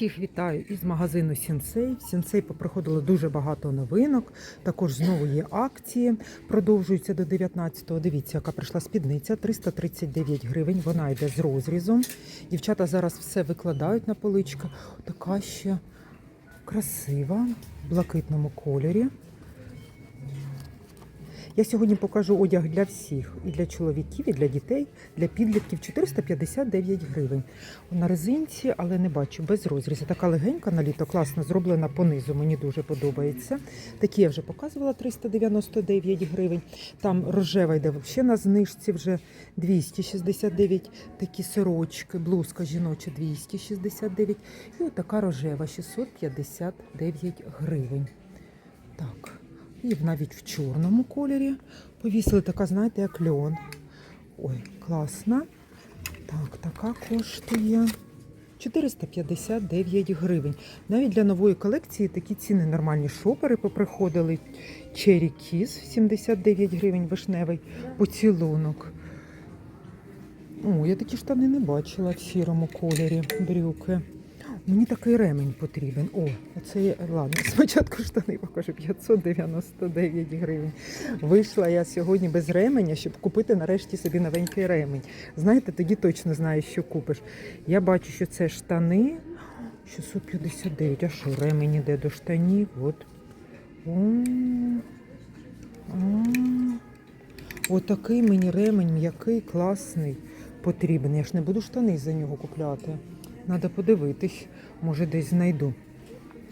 Всіх вітаю із магазину Сінсей. В Сінсей поприходило дуже багато новинок. Також знову є акції. Продовжуються до 19-го. Дивіться, яка прийшла спідниця 339 гривень. Вона йде з розрізом. Дівчата зараз все викладають на поличках. Така ще красива в блакитному кольорі. Я сьогодні покажу одяг для всіх, і для чоловіків, і для дітей, для підлітків 459 гривень. На резинці, але не бачу, без розрізу. Така легенька на літо, класно зроблена понизу. Мені дуже подобається. Такі я вже показувала 399 гривень. Там рожева йде взагалі на знижці вже 269 такі сорочки, блузка жіноча 269 і отака рожева 659 гривень. Так. І навіть в чорному кольорі повісили така, знаєте, як льон. Ой, класна. Так, така коштує 459 гривень. Навіть для нової колекції такі ціни нормальні шопери поприходили. Cherry Kiss 79 гривень вишневий поцілунок. О, я такі штани не бачила в сірому кольорі брюки. Мені такий ремень потрібен. О, оце. Ладно, спочатку штани покажу 599 гривень. Вийшла я сьогодні без ременя, щоб купити нарешті собі новенький ремень. Знаєте, тоді точно знаєш, що купиш. Я бачу, що це штани 659. А що, ремень іде до штанів? От. Отакий мені ремень м'який, класний, потрібен. Я ж не буду штани за нього купляти. Треба подивитись, може десь знайду.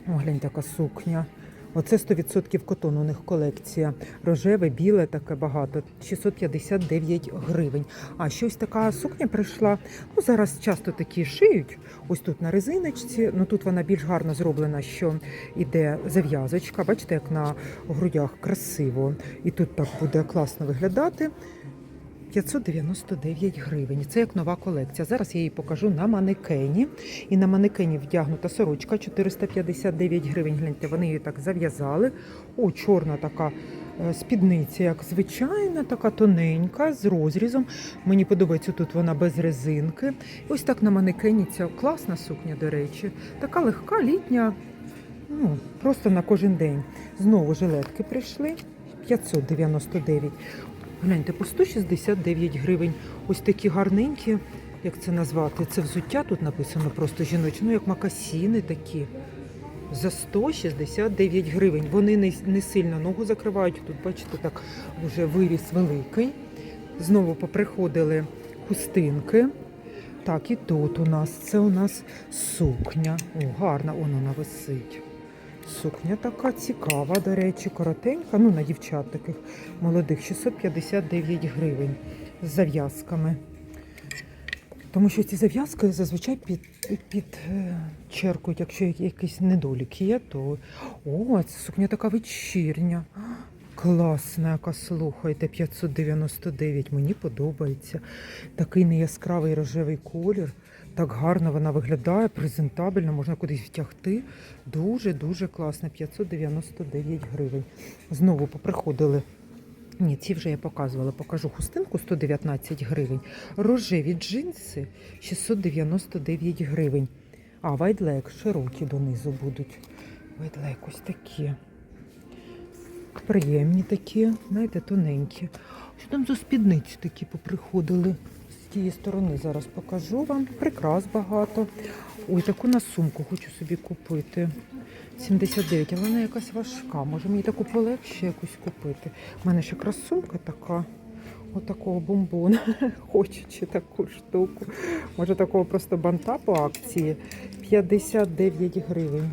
О, глянь, така сукня. Оце 100% котон у них колекція. Рожеве, біле, таке багато. 659 гривень. А щось така сукня прийшла. Ну, зараз часто такі шиють. Ось тут на резиночці. Ну тут вона більш гарно зроблена, що іде зав'язочка. Бачите, як на грудях красиво. І тут так буде класно виглядати. 599 гривень. Це як нова колекція. Зараз я її покажу на манекені. І на манекені вдягнута сорочка 459 гривень. Гляньте, вони її так зав'язали. О, чорна така е, спідниця, як звичайна, така тоненька, з розрізом. Мені подобається тут вона без резинки. Ось так на манекені ця класна сукня, до речі. Така легка, літня. Ну, просто на кожен день. Знову жилетки прийшли. 599. Гляньте, по 169 гривень. Ось такі гарненькі, як це назвати? Це взуття тут написано просто жіноче, ну як макасіни такі. За 169 гривень. Вони не, не сильно ногу закривають. Тут, бачите, так вже виріс великий. Знову поприходили хустинки. Так, і тут у нас це у нас сукня. О, гарна, вона висить. Сукня така цікава, до речі, коротенька, ну на дівчат таких молодих, 659 гривень з зав'язками. Тому що ці зав'язки зазвичай під, підчеркують, якщо якийсь недолік є, то о, ця сукня така вечірня. Класна, яка слухайте, 599. Мені подобається. Такий неяскравий рожевий колір. Так гарно вона виглядає, презентабельно, можна кудись втягти. Дуже-дуже класно. 599 гривень. Знову поприходили. Ні, ці вже я показувала. Покажу хустинку 119 гривень. Рожеві джинси 699 гривень. А вайдлек широкі донизу будуть. Вайдлек ось такі. Приємні такі, знаєте, тоненькі. Що там за спідниці такі поприходили? Тієї сторони зараз покажу вам. Прикрас багато. Ой, таку на сумку хочу собі купити. 79, але вона якась важка. Може мені таку полегше якусь купити. У мене ще якраз сумка така. Отакого бомбона. Хочучи таку штуку. Може такого просто банта по акції. 59 гривень.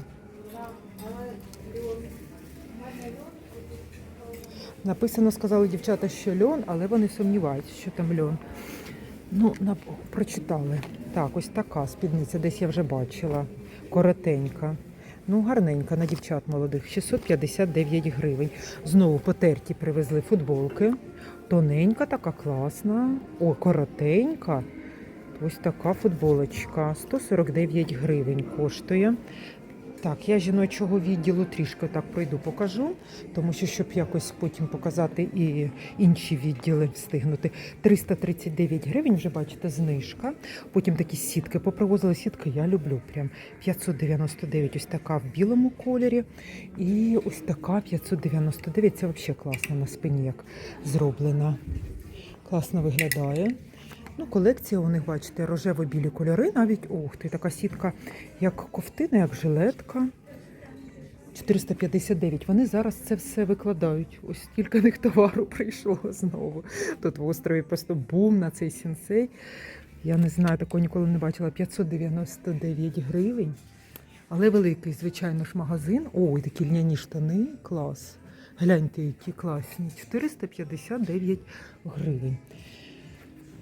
Написано, сказали дівчата, що льон, але вони сумніваються, що там льон. Ну, на... прочитали. Так, ось така спідниця, десь я вже бачила. Коротенька. Ну, гарненька на дівчат молодих. 659 гривень. Знову потерті привезли футболки. Тоненька, така класна. О, коротенька. Ось така футболочка. 149 гривень коштує. Так, я жіночого відділу трішки так пройду, покажу, тому що щоб якось потім показати і інші відділи встигнути. 339 гривень, вже бачите, знижка. Потім такі сітки. Попривозили сітки, я люблю. Прям 599, ось така в білому кольорі. І ось така 599. Це взагалі класно на спині, як зроблена. Класно виглядає. Ну, колекція у них, бачите, рожево-білі кольори. Навіть ух ти, така сітка, як ковтина, як жилетка. 459. Вони зараз це все викладають. Ось стільки них товару прийшло знову. Тут в острові просто бум на цей сінсей. Я не знаю, такого ніколи не бачила. 599 гривень. Але великий, звичайно ж, магазин. Ой, такі льняні штани. Клас. Гляньте, які класні. 459 гривень.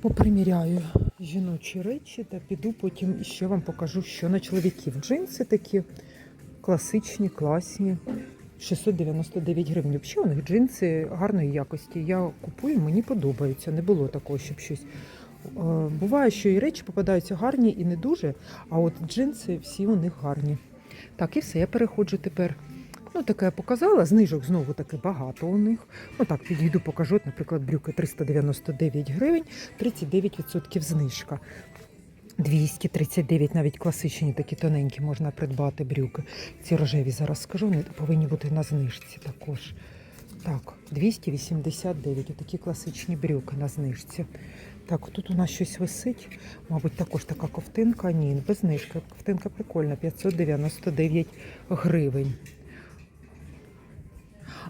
Поприміряю жіночі речі та піду потім ще вам покажу, що на чоловіків. Джинси такі класичні, класні. 699 гривень. Взагалі у них джинси гарної якості. Я купую, мені подобаються. Не було такого, щоб щось. Е, Буває, що і речі попадаються гарні і не дуже, а от джинси всі у них гарні. Так, і все, я переходжу тепер. Ну, таке я показала, знижок знову таки багато у них. Ну так, підійду, покажу, наприклад, брюки 399 гривень, 39% знижка. 239, навіть класичні такі тоненькі можна придбати брюки. Ці рожеві зараз скажу, вони повинні бути на знижці також. Так, 289, отакі класичні брюки на знижці. Так, тут у нас щось висить. Мабуть, також така ковтинка. Ні, без знижки. Ковтинка прикольна, 599 гривень.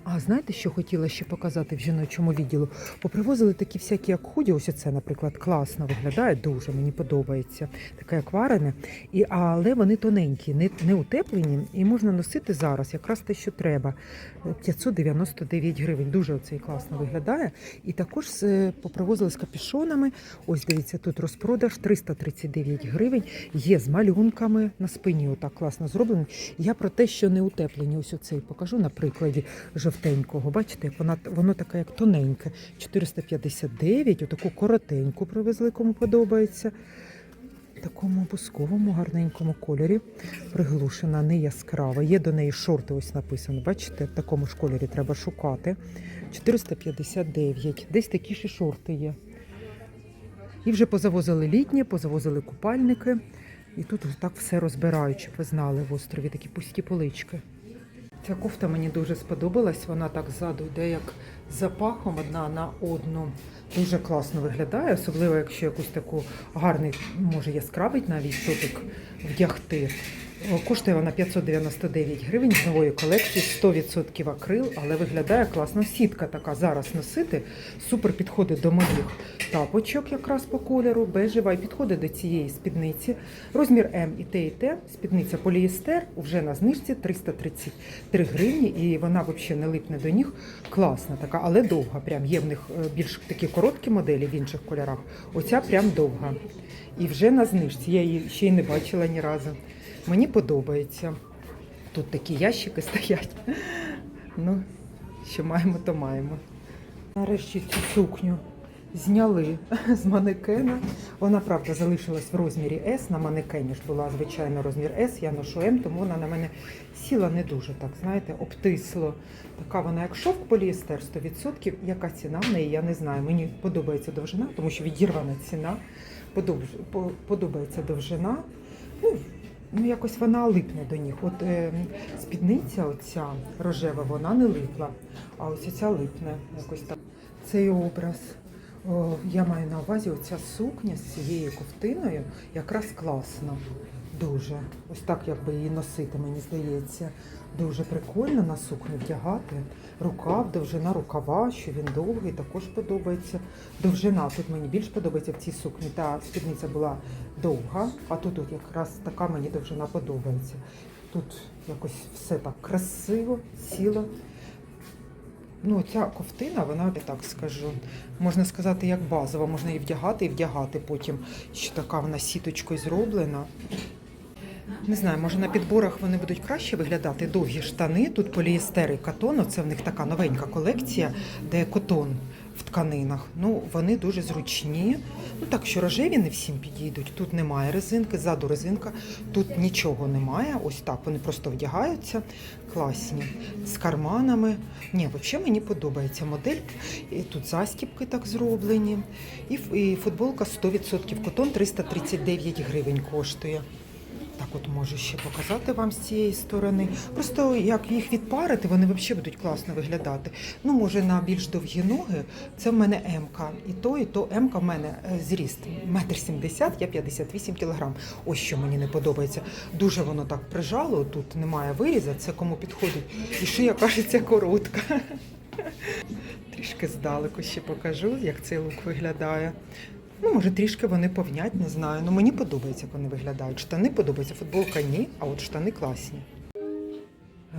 А знаєте, що хотіла ще показати в жіночому відділу? Попривозили такі всякі, як худі, ось це, наприклад, класно виглядає, дуже мені подобається. Таке як. І, але вони тоненькі, не, не утеплені, і можна носити зараз, якраз те, що треба. 599 гривень. Дуже оцей класно виглядає. І також е, попривозили з капюшонами. Ось дивіться, тут розпродаж 339 гривень. Є з малюнками на спині. Отак класно зроблено. Я про те, що не утеплені. Ось оцей покажу на прикладі жовтенького. Бачите, як вона воно таке, як тоненьке. 459, отаку коротеньку привезли, кому подобається. Такому бусковому гарненькому кольорі. Приглушена, не яскрава. Є до неї шорти, ось написано. Бачите, в такому ж кольорі треба шукати. 459. Десь такі ж шорти є. І вже позавозили літні, позавозили купальники. І тут так все розбирають, щоб ви знали в острові такі пусті полички. Ця кофта мені дуже сподобалась. Вона так ззаду йде як запахом одна на одну. Дуже класно виглядає, особливо якщо якусь таку гарний, може яскравий навіть топик вдягти. Коштує вона 599 гривень з нової колекції, 100% акрил, але виглядає класно. Сітка така зараз носити. Супер підходить до моїх тапочок якраз по кольору, бежева і підходить до цієї спідниці. Розмір М і Т, і Т. Спідниця поліестер вже на знижці 333 гривні, і вона взагалі не липне до ніг. Класна така, але довга. Прям є в них е, більш такі короткі моделі в інших кольорах. Оця прям довга. І вже на знижці. Я її ще й не бачила ні разу. Мені подобається. Тут такі ящики стоять. Ну, що маємо, то маємо. Нарешті цю сукню зняли з манекена. Вона, правда, залишилась в розмірі S. На манекені ж була, звичайно, розмір S. Я ношу М, тому вона на мене сіла не дуже так, знаєте, обтисло. Така вона, як шовк поліестер 100%. Яка ціна в неї, я не знаю. Мені подобається довжина, тому що відірвана ціна. Подобається довжина. Ну, Ну, якось вона липне до них. От е, спідниця, оця рожева, вона не липла, а ось ця липне. Якось так. Цей образ. О, я маю на увазі оця сукня з цією ковтиною якраз класна. Дуже. Ось так якби її носити, мені здається. Дуже прикольно на сукню вдягати. Рукав, довжина рукава, що він довгий, також подобається. Довжина тут мені більш подобається в цій сукні. Та спідниця була довга, а тут от якраз така мені довжина подобається. Тут якось все так красиво, сіло. Ну, ця ковтина, вона я так скажу, можна сказати, як базова. Можна і вдягати, і вдягати потім. Що така вона сіточкою зроблена. Не знаю, може на підборах вони будуть краще виглядати. Довгі штани. Тут поліестер і катон. Це в них така новенька колекція, де котон в тканинах. Ну, вони дуже зручні. Ну так що рожеві не всім підійдуть. Тут немає резинки, ззаду резинка, тут нічого немає. Ось так вони просто вдягаються. Класні. З карманами. Ні, взагалі мені подобається модель. І тут застіпки так зроблені. І футболка 100% котон 339 гривень коштує. Так от можу ще показати вам з цієї сторони. Просто як їх відпарити, вони взагалі будуть класно виглядати. Ну, може, на більш довгі ноги. Це в мене М-ка. І то, і то М-ка в мене е, зріст. Метр сімдесят, я 58 кілограм. Ось що мені не подобається. Дуже воно так прижало, тут немає виріза, це кому підходить. І шия кажеться коротка. Трішки здалеку ще покажу, як цей лук виглядає. Ну, може, трішки вони повнять, не знаю. Ну мені подобається, як вони виглядають. Штани подобаються, футболка ні, а от штани класні.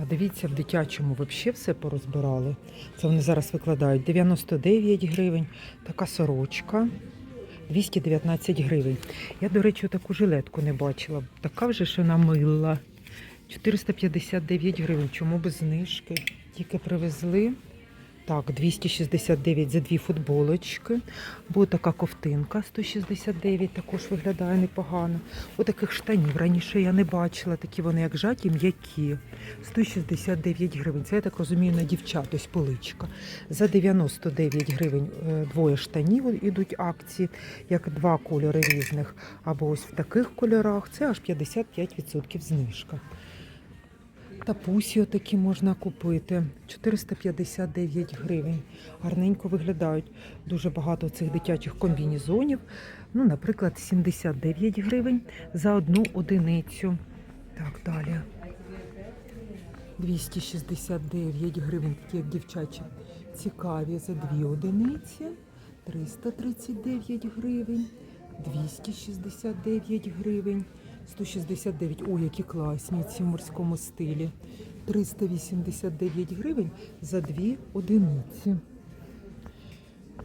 А дивіться, в дитячому взагалі все порозбирали. Це вони зараз викладають 99 гривень, така сорочка. 219 гривень. Я, до речі, таку жилетку не бачила. Така вже ж вона мила. 459 гривень. Чому без знижки? Тільки привезли. Так, 269 за дві футболочки. Буде така ковтинка 169, також виглядає непогано. Отаких штанів раніше я не бачила, такі вони як жаті, м'які. 169 гривень. Це я так розумію на дівчат, ось поличка. За 99 гривень е, двоє штанів ідуть акції, як два кольори різних. Або ось в таких кольорах це аж 55% знижка. Та пусі отакі можна купити. 459 гривень. Гарненько виглядають. Дуже багато цих дитячих комбінезонів. Ну, наприклад, 79 гривень за одну одиницю. Так, далі. 269 гривень, такі як дівчачі. Цікаві за дві одиниці. 339 гривень. 269 гривень. 169. Ой, які класні ці в морському стилі. 389 гривень за дві одиниці.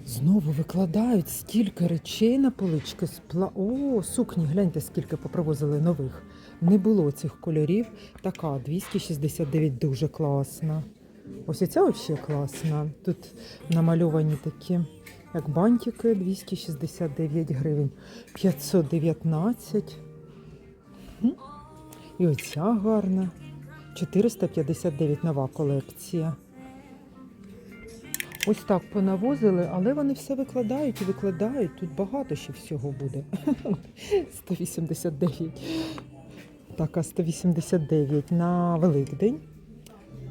Знову викладають стільки речей на полички. О, сукні, гляньте, скільки попривозили нових. Не було цих кольорів. Така 269 дуже класна. Ось ця взагалі класна. Тут намальовані такі, як бантики, 269 гривень. 519. І оця гарна. 459 нова колекція. Ось так понавозили, але вони все викладають і викладають. Тут багато ще всього буде. 189. Така 189 на Великдень.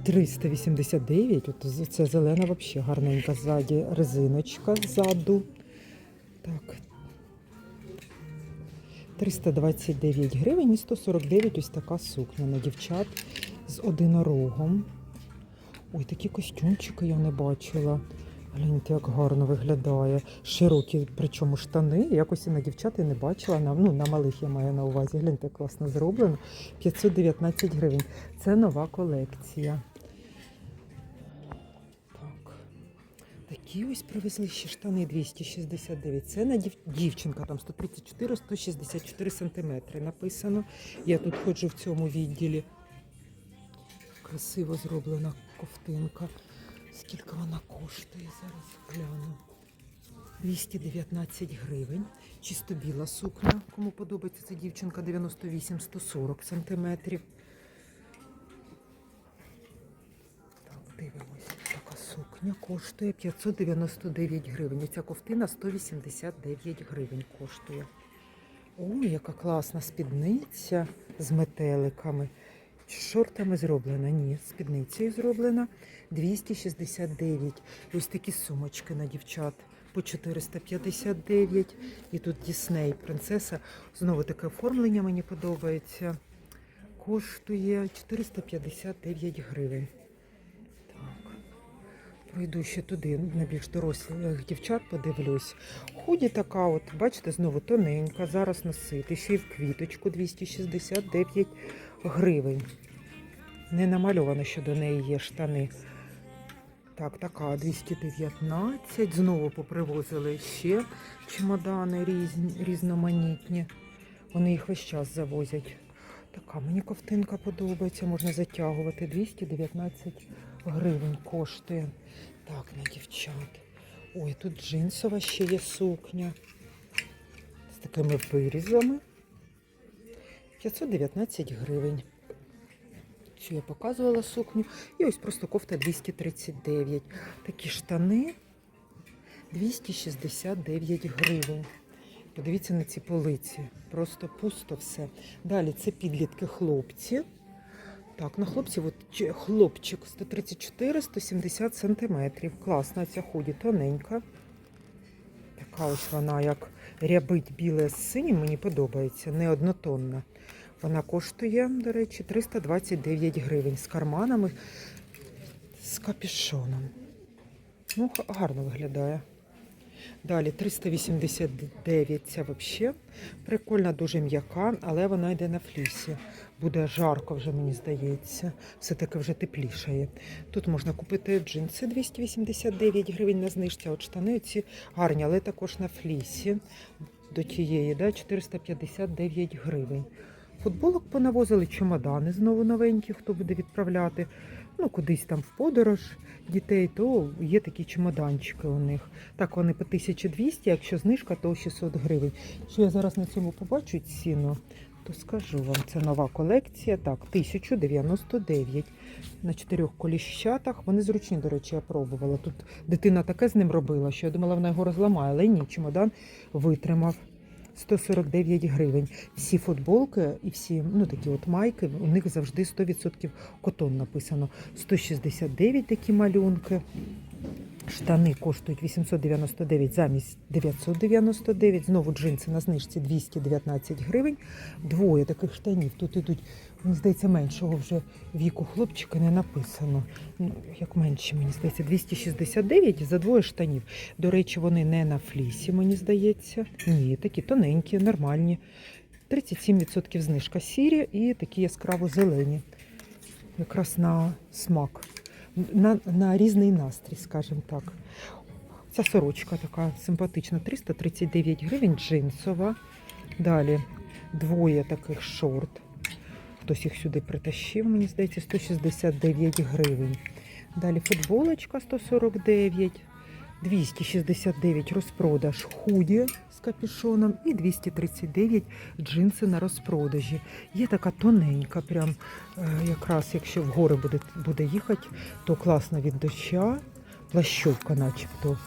389. От це зелена взагалі гарненька ззаді. Резиночка ззаду. 329 гривень і 149 ось така сукня на дівчат з одинорогом. Ой, такі костюмчики я не бачила. Гляньте, як гарно виглядає. Широкі, причому штани. Якось і на дівчат я не бачила. На, ну, на малих я маю на увазі. Гляньте, класно зроблено. 519 гривень. Це нова колекція. Такі ось привезли ще штани 269. Це на дів... дівчинка, там 134-164 сантиметри написано. Я тут ходжу в цьому відділі. Красиво зроблена ковтинка. Скільки вона коштує? Зараз гляну. 219 гривень. Чисто біла сукня. Кому подобається ця дівчинка 98-140 сантиметрів. Сукня коштує 599 гривень. Ця ковтина 189 гривень коштує. Ой, яка класна спідниця з метеликами. Шортами зроблена? Ні, спідницею зроблена 269. Ось такі сумочки на дівчат по 459. І тут Дісней, принцеса. Знову таке оформлення мені подобається. Коштує 459 гривень. Пройду ще туди, на більш дорослих дівчат подивлюсь. Худі така, от, бачите, знову тоненька, зараз носити. Ще й в квіточку 269 гривень. Не намальовано, що до неї є штани. Так, така 219. Знову попривозили ще чемодани різні, різноманітні. Вони їх весь час завозять. Така мені ковтинка подобається, можна затягувати. 219 гривень коштує. Так, на дівчат. Ой, тут джинсова ще є сукня. З такими вирізами. 519 гривень. Цю я показувала сукню. І ось просто кофта 239. Такі штани 269 гривень. Подивіться на ці полиці. Просто пусто все. Далі це підлітки хлопці. Так, на хлопців от, хлопчик 134-170 сантиметрів. Класна ця худі, тоненька. Така ось вона, як рябить біле з синім, мені подобається, не однотонна. Вона коштує, до речі, 329 гривень з карманами, з капюшоном. Ну, гарно виглядає. Далі 389 ця взагалі прикольна, дуже м'яка, але вона йде на флісі. Буде жарко вже, мені здається. Все-таки вже теплішає. Тут можна купити джинси 289 гривень на знижці, от штани ці гарні, але також на флісі до тієї, да, 459 гривень. Футболок понавозили чемодани знову новенькі, хто буде відправляти. Ну, кудись там в подорож дітей, то є такі чемоданчики у них. Так, вони по 1200, якщо знижка, то 600 гривень. Що я зараз на цьому побачу ціну, то скажу вам, це нова колекція. Так, 1099 на чотирьох коліщатах. Вони зручні, до речі, я пробувала. Тут дитина таке з ним робила, що я думала, вона його розламає, але ні, чемодан витримав. 149 гривень. Всі футболки і всі ну такі от майки, у них завжди 100% котон написано. 169 такі малюнки. Штани коштують 899 замість 999. Знову джинси на знижці 219 гривень. Двоє таких штанів. Тут ідуть, мені здається, меншого вже віку хлопчика не написано. Ну, як менше, мені здається, 269 за двоє штанів. До речі, вони не на флісі, мені здається. Ні, такі тоненькі, нормальні. 37% знижка сірі і такі яскраво зелені. Якраз на смак на, на різний настрій, скажімо так. Ця сорочка така симпатична, 339 гривень, джинсова. Далі двоє таких шорт. Хтось їх сюди притащив, мені здається, 169 гривень. Далі футболочка 149, 269 розпродаж худі з капюшоном і 239 джинси на розпродажі. Є така тоненька, прям е, якраз якщо в гори буде, буде їхати, то класна від доща, плащовка начебто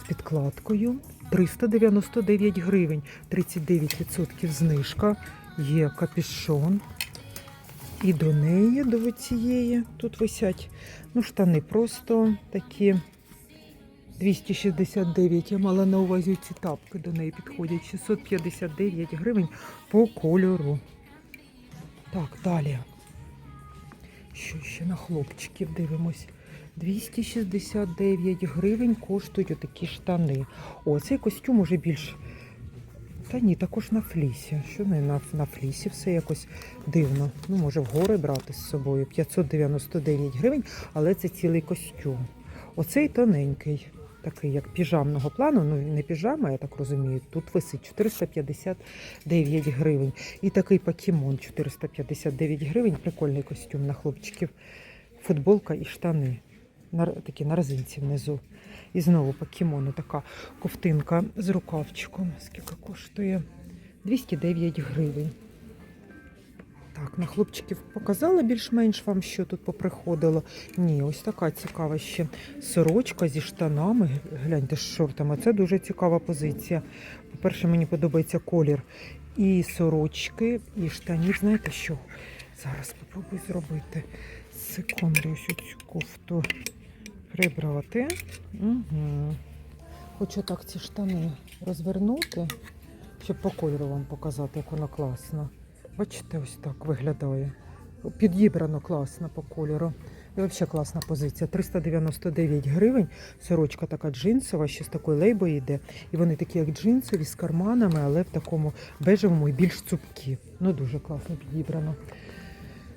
з підкладкою. 399 гривень, 39% знижка. Є капюшон. І до неї, до цієї, тут висять ну, штани просто такі 269. Я мала на увазі ці тапки до неї підходять. 659 гривень по кольору. Так, далі. Що ще на хлопчиків дивимось? 269 гривень коштують отакі штани. О, цей костюм уже більш. Та ні, також на флісі. Що не на, на флісі все якось дивно. Ну, може, в гори брати з собою. 599 гривень, але це цілий костюм. Оцей тоненький, такий як піжамного плану, ну не піжама, я так розумію. Тут висить 459 гривень. І такий покемон 459 гривень. Прикольний костюм на хлопчиків. Футболка і штани. На, такі на резинці внизу. І знову покемону така ковтинка з рукавчиком. Скільки коштує? 209 гривень. Так, на хлопчиків показала більш-менш вам, що тут поприходило. Ні, ось така цікава ще сорочка зі штанами. Гляньте з шортами. Це дуже цікава позиція. По-перше, мені подобається колір і сорочки, і штанів. Знаєте що? Зараз спробую зробити. Секунду, ось цю кофту прибрати. Угу. Хочу так ці штани розвернути, щоб по кольору вам показати, як воно класно. Бачите, ось так виглядає. Підібрано класно по кольору. І взагалі класна позиція. 399 гривень. Сорочка така джинсова, ще з такою лейбою йде. І вони такі, як джинсові, з карманами, але в такому бежевому і більш цупкі. Ну, дуже класно підібрано.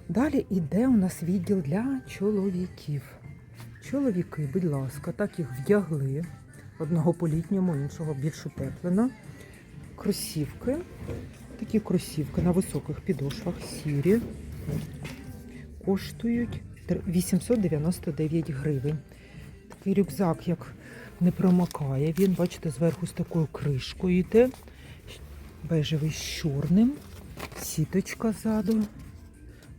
Далі йде у нас відділ для чоловіків. Чоловіки, будь ласка, так їх вдягли. Одного по літньому, іншого більш утеплено. Кросівки. Такі кросівки на високих підошвах сірі. Коштують 899 гривень. Такий рюкзак, як Не промокає він, бачите, зверху з такою кришкою йде. Бежевий з чорним. Сіточка ззаду.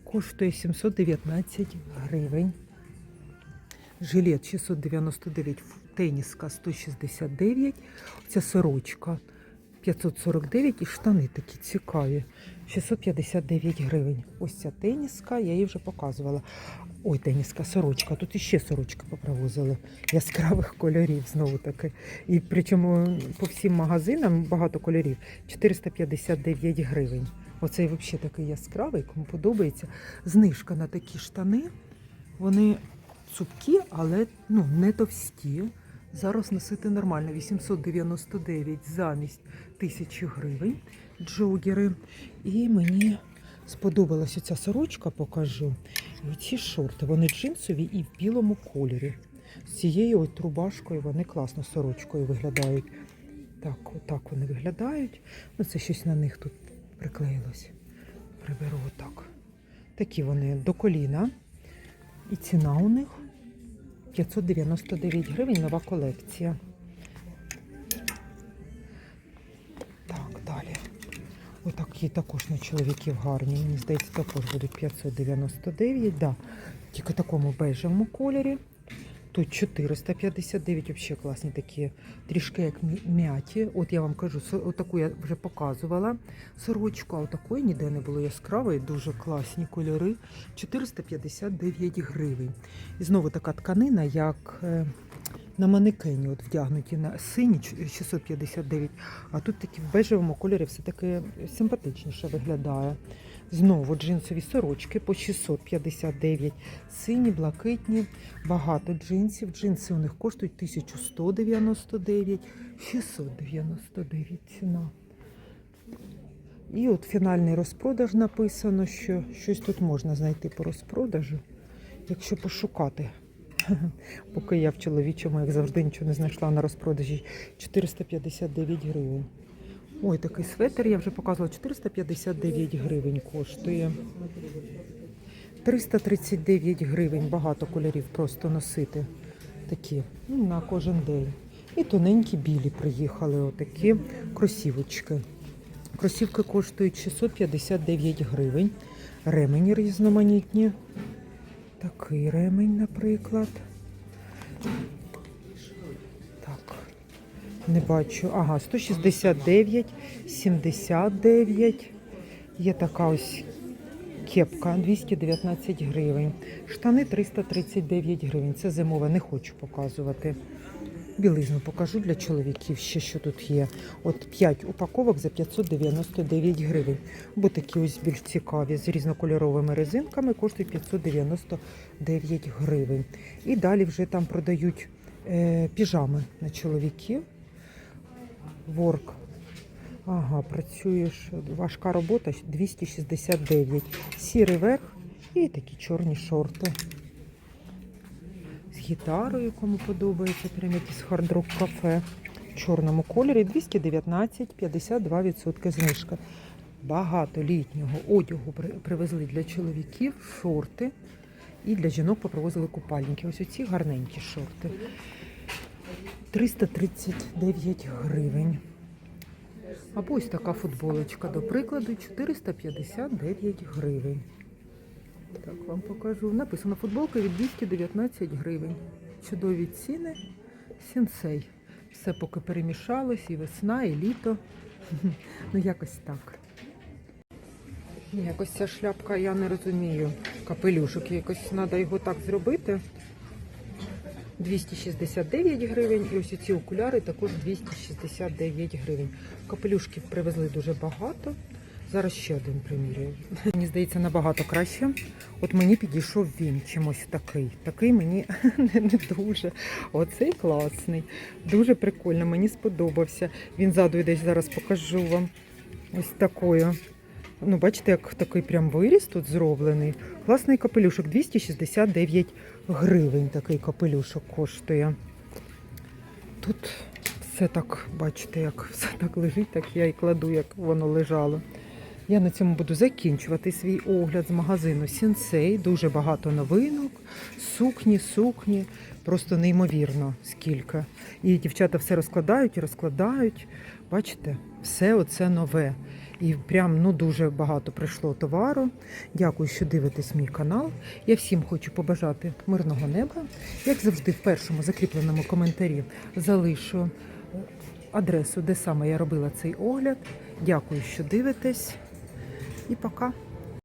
Коштує 719 гривень. Жилет 699, теніска 169, ця сорочка 549 і штани такі цікаві. 659 гривень. Ось ця теніска, я її вже показувала. Ой, теніска, сорочка. Тут іще сорочки попривозили яскравих кольорів знову таки. І причому по всім магазинам багато кольорів 459 гривень. Оцей взагалі такий яскравий, кому подобається. Знижка на такі штани. Вони цупкі, але ну, не товсті. Зараз носити нормально. 899 замість 1000 гривень джогери. І мені сподобалася ця сорочка, покажу. І ці шорти, вони джинсові і в білому кольорі. З цією от рубашкою вони класно сорочкою виглядають. Так, отак вони виглядають. Ну, це щось на них тут приклеїлось. Приберу отак. Такі вони до коліна. І ціна у них 599 гривень, нова колекція. Так, далі. Отакі також на чоловіків гарні. Мені здається, також будуть 599. Да. Тільки в такому бежевому кольорі. Тут 459, взагалі класні такі, трішки як м'яті. От я вам кажу, отаку я вже показувала сорочку, а отакої ніде не було яскравої, дуже класні кольори. 459 гривень. І знову така тканина, як е, на манекені, от вдягнуті на сині ч- 659, а тут такі в бежевому кольорі все таки симпатичніше виглядає. Знову джинсові сорочки по 659, сині, блакитні, багато джинсів. Джинси у них коштують 1199, 699 ціна. І от фінальний розпродаж написано, що щось тут можна знайти по розпродажу, якщо пошукати. Поки я в чоловічому, як завжди, нічого не знайшла на розпродажі 459 гривень. Ой, такий светр я вже показувала. 459 гривень коштує. 339 гривень, багато кольорів просто носити. Такі, ну, на кожен день. І тоненькі білі приїхали, отакі кросівочки. Кросівки коштують 659 гривень. Ремені різноманітні. Такий ремень, наприклад. Не бачу. Ага, 169, 79. Є така ось кепка 219 гривень. Штани 339 гривень. Це зимове, не хочу показувати. Білизну покажу для чоловіків ще, що тут є. От 5 упаковок за 599 гривень. Бо такі ось більш цікаві з різнокольоровими резинками коштують 599 гривень. І далі вже там продають е, піжами на чоловіків. Ворк. Ага, працюєш. Важка робота 269. Сірий верх і такі чорні шорти. З гітарою, кому подобається, прям як із хард-рок кафе. В чорному кольорі 219, 52% знижка. Багато літнього одягу привезли для чоловіків, шорти. І для жінок попривозили купальники. Ось оці гарненькі шорти. 339 гривень. Або ось така футболочка, до прикладу, 459 гривень. Так, вам покажу. Написано футболка від 219 гривень. Чудові ціни. Сінсей. Все поки перемішалось, і весна, і літо. Ну, якось так. Якось ця шляпка, я не розумію. Капелюшок. Якось треба його так зробити. 269 гривень. І ось ці окуляри також 269 гривень. Капелюшків привезли дуже багато. Зараз ще один примірюю. Мені здається, набагато краще. От мені підійшов він чимось такий. Такий мені не, не дуже. Оцей класний. Дуже прикольно, мені сподобався. Він ззаду десь зараз покажу вам. Ось такою. Ну, бачите, як такий прям виріс тут зроблений. Класний капелюшок. 269 гривень такий капелюшок коштує. Тут все так, бачите, як все так лежить, так я і кладу, як воно лежало. Я на цьому буду закінчувати свій огляд з магазину Сінсей. Дуже багато новинок, сукні, сукні. Просто неймовірно скільки. І дівчата все розкладають і розкладають. Бачите, все оце нове. І прям ну дуже багато прийшло товару. Дякую, що дивитесь мій канал. Я всім хочу побажати мирного неба. Як завжди, в першому закріпленому коментарі залишу е, адресу, де саме я робила цей огляд. Дякую, що дивитесь. І пока.